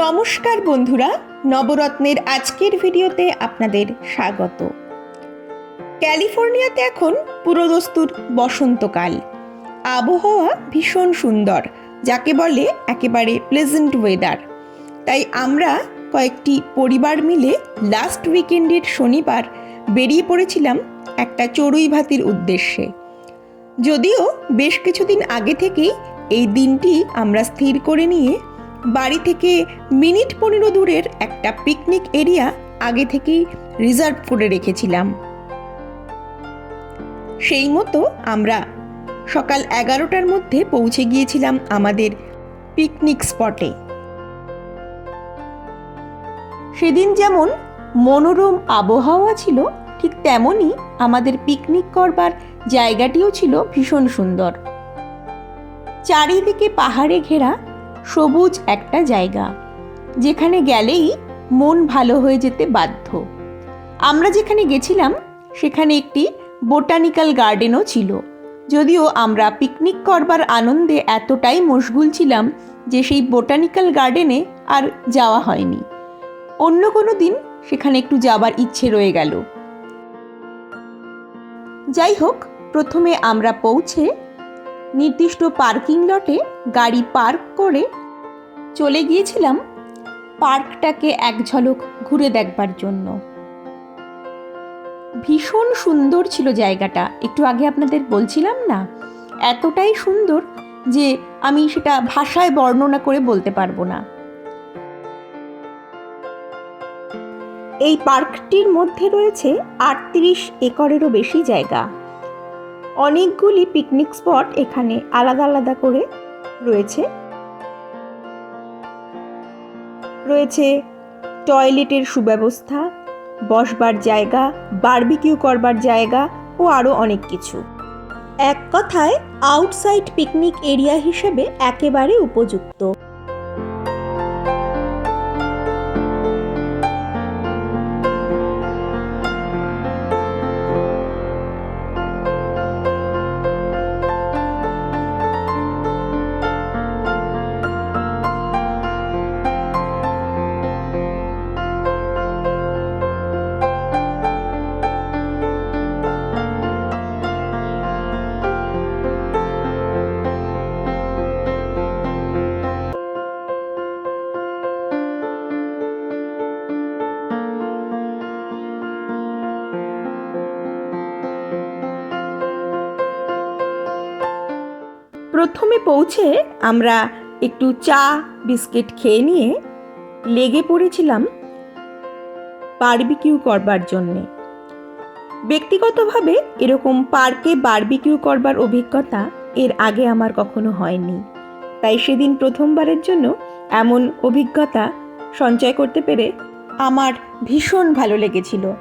নমস্কার বন্ধুরা, নবরত্নের আজকের ভিডিওতে আপনাদের স্বাগত। ক্যালিফোর্নিয়াতে এখন পুরোদস্তুর বসন্তকাল। আবহাওয়া ভীষণ সুন্দর, যাকে বলে একেবারে প্লেজেন্ট ওয়েদার তাই আমরা কয়েকটি পরিবার মিলে লাস্ট উইকেন্ডের শনিবার বেরিয়ে পড়েছিলাম একটা চড়ুই ভাতির উদ্দেশ্যে। যদিও বেশ কিছুদিন আগে থেকেই এই দিনটি আমরা স্থির করে নিয়ে বাড়ি থেকে মিনিট পনেরো দূরের একটা পিকনিক এরিয়া আগে থেকেই রিজার্ভ করে রেখেছিলাম। সেই মতো আমরা সকাল এগারোটার মধ্যে পৌঁছে গিয়েছিলাম আমাদের পিকনিক স্পটে সেদিন যেমন মনোরম আবহাওয়া ছিল, ঠিক তেমনই আমাদের পিকনিক করবার জায়গাটিও ছিল ভীষণ সুন্দর। চারিদিকে পাহাড়ে ঘেরা সবুজ একটা জায়গা, যেখানে গেলেই মন ভালো হয়ে যেতে বাধ্য। আমরা যেখানে গেছিলাম, সেখানে একটি বোটানিক্যাল গার্ডেনও ছিল। যদিও আমরা পিকনিক করবার আনন্দে এতটাই মশগুল ছিলাম যে সেই বোটানিক্যাল গার্ডেনে আর যাওয়া হয়নি। অন্য কোনো দিন সেখানে একটু যাবার ইচ্ছে রয়ে গেল। যাই হোক, প্রথমে আমরা পৌঁছে নির্দিষ্ট পার্কিং লটে গাড়ি পার্ক করে চলে গিয়েছিলাম। পার্কটাকে এক ঝলক ঘুরে দেখবার জন্য। ভীষণ সুন্দর ছিল জায়গাটা। একটু আগে আপনাদের বলছিলাম না? এতটাই সুন্দর যে আমি সেটা ভাষায় বর্ণনা করে বলতে পারব না। এই পার্কটির মধ্যে রয়েছে আটত্রিশ একরেরও বেশি জায়গা। অনেকগুলি পিকনিক স্পট এখানে আলাদা আলাদা করে রয়েছে। রয়েছে টয়লেটের সুব্যবস্থা, বসবার জায়গা বারবিকিউ করবার জায়গা ও আরও অনেক কিছু। এক কথায় আউটসাইড পিকনিক এরিয়া হিসেবে একেবারে উপযুক্ত। প্রথমে পৌঁছে আমরা একটু চা, বিস্কিট খেয়ে নিয়ে লেগে পড়েছিলাম বারবিকিউ করবার জন্যে। ব্যক্তিগতভাবে এরকম পার্কে বারবিকিউ করবার অভিজ্ঞতা এর আগে আমার কখনো হয়নি। তাই সেদিন প্রথমবারের জন্য এমন অভিজ্ঞতা সঞ্চয় করতে পেরে আমার ভীষণ ভালো লেগেছিল।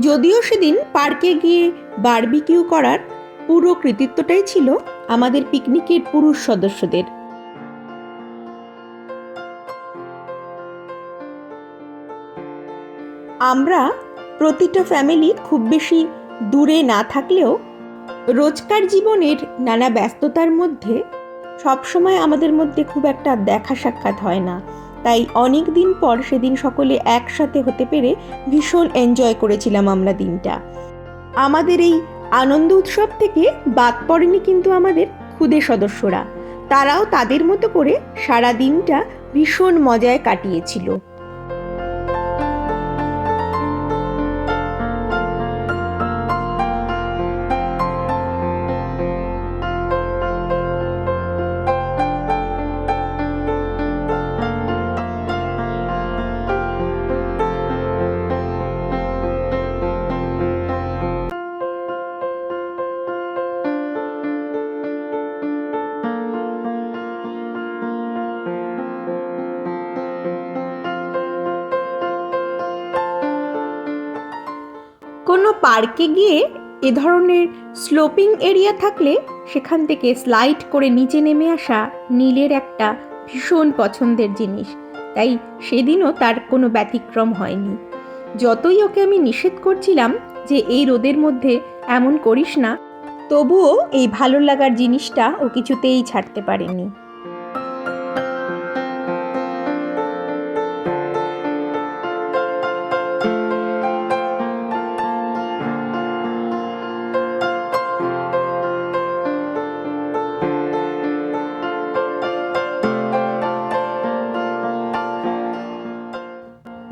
যদিও সেদিন পার্কে গিয়ে বারবিকিউ করার পুরো কৃতিত্বটাই ছিল আমাদের পিকনিকের পুরুষ সদস্যদের। আমরা প্রতিটা ফ্যামিলি খুব বেশি দূরে না থাকলেও রোজকার জীবনের নানা ব্যস্ততার মধ্যে সবসময় আমাদের মধ্যে খুব একটা দেখা সাক্ষাৎ হয় না। তাই অনেক দিন পর সেদিন সকলে একসাথে হতে পেরে ভীষণ এনজয় করেছিলাম আমরা দিনটা। আমাদের এই আনন্দ উৎসব থেকে বাদ পড়েনি কিন্তু আমাদের খুদে সদস্যরা। তারাও তাদের মতো করে সারা দিনটা ভীষণ মজায় কাটিয়েছিল। পার্কে গিয়ে এ ধরনের স্লোপিং এরিয়া থাকলে সেখান থেকে স্লাইড করে নিচে নেমে আসা নীলের একটা ভীষণ পছন্দের জিনিস। তাই সেদিনও তার কোনো ব্যতিক্রম হয়নি। যতই ওকে আমি নিষেধ করছিলাম যে এই রোদের মধ্যে এমন করিস না, তবুও এই ভালো লাগার জিনিসটা ও কিছুতেই ছাড়তে পারেনি।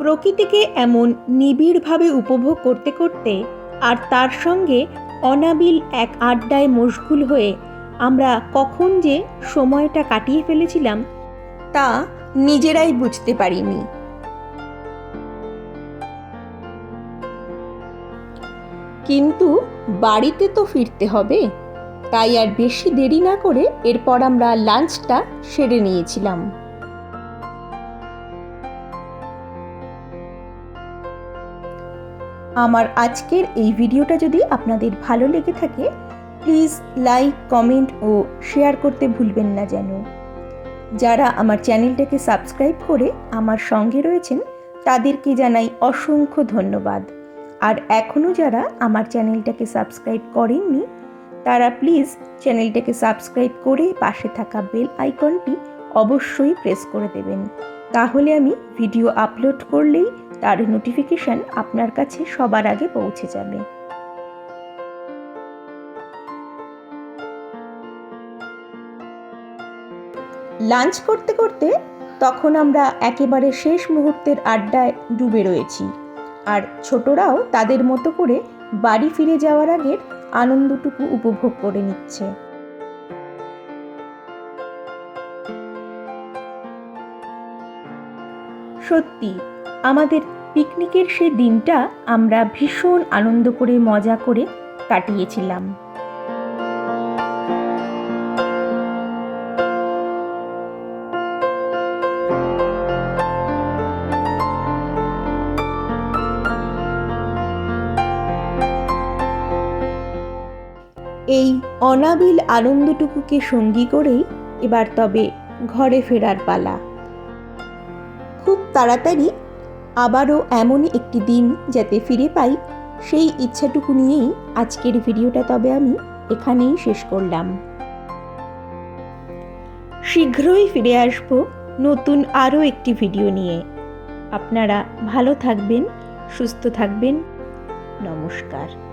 প্রকৃতিকে এমন নিবিড়ভাবে উপভোগ করতে করতে আর তার সঙ্গে অনাবিল এক আড্ডায় মশগুল হয়ে আমরা কখন যে সময়টা কাটিয়ে ফেলেছিলাম, তা নিজেরাই বুঝতে পারিনি। কিন্তু বাড়িতে তো ফিরতে হবে, তাই আর বেশি দেরি না করে এরপর আমরা লাঞ্চটা সেরে নিয়েছিলাম। আমার আজকের এই ভিডিওটা যদি আপনাদের ভালো লেগে থাকে প্লিজ লাইক কমেন্ট ও শেয়ার করতে ভুলবেন না যেন। যারা আমার চ্যানেলটাকে সাবস্ক্রাইব করে আমার সঙ্গে রয়েছেন, তাদেরকে জানাই অসংখ্য ধন্যবাদ। আর এখনও যারা আমার চ্যানেলটাকে সাবস্ক্রাইব করেননি, তারা প্লিজ চ্যানেলটাকে সাবস্ক্রাইব করে পাশে থাকা বেল আইকনটি অবশ্যই প্রেস করে দেবেন। তাহলে আমি ভিডিও আপলোড করলেই তার নোটিফিকেশন আপনার কাছে সবার আগে পৌঁছে যাবে। লাঞ্চ করতে করতে তখন আমরা একেবারে শেষ মুহূর্তের আড্ডায় ডুবে রয়েছি। আর ছোটরাও তাদের মতো করে বাড়ি ফিরে যাওয়ার আগের আনন্দটুকু উপভোগ করে নিচ্ছে। সত্যি, আমাদের পিকনিকের সে দিনটা আমরা ভীষণ আনন্দ করে, মজা করে কাটিয়েছিলাম। এই অনাবিল আনন্দটুকুকে সঙ্গী করেই এবার তবে ঘরে ফেরার পালা। তাড়াতাড়ি, আবারও এমনই একটি দিন যাতে ফিরে পাই, সেই ইচ্ছাটুকু নিয়েই আজকের ভিডিওটা তবে আমি এখানেই শেষ করলাম। শীঘ্রই ফিরে আসব নতুন আরও একটি ভিডিও নিয়ে। আপনারা ভালো থাকবেন, সুস্থ থাকবেন। নমস্কার।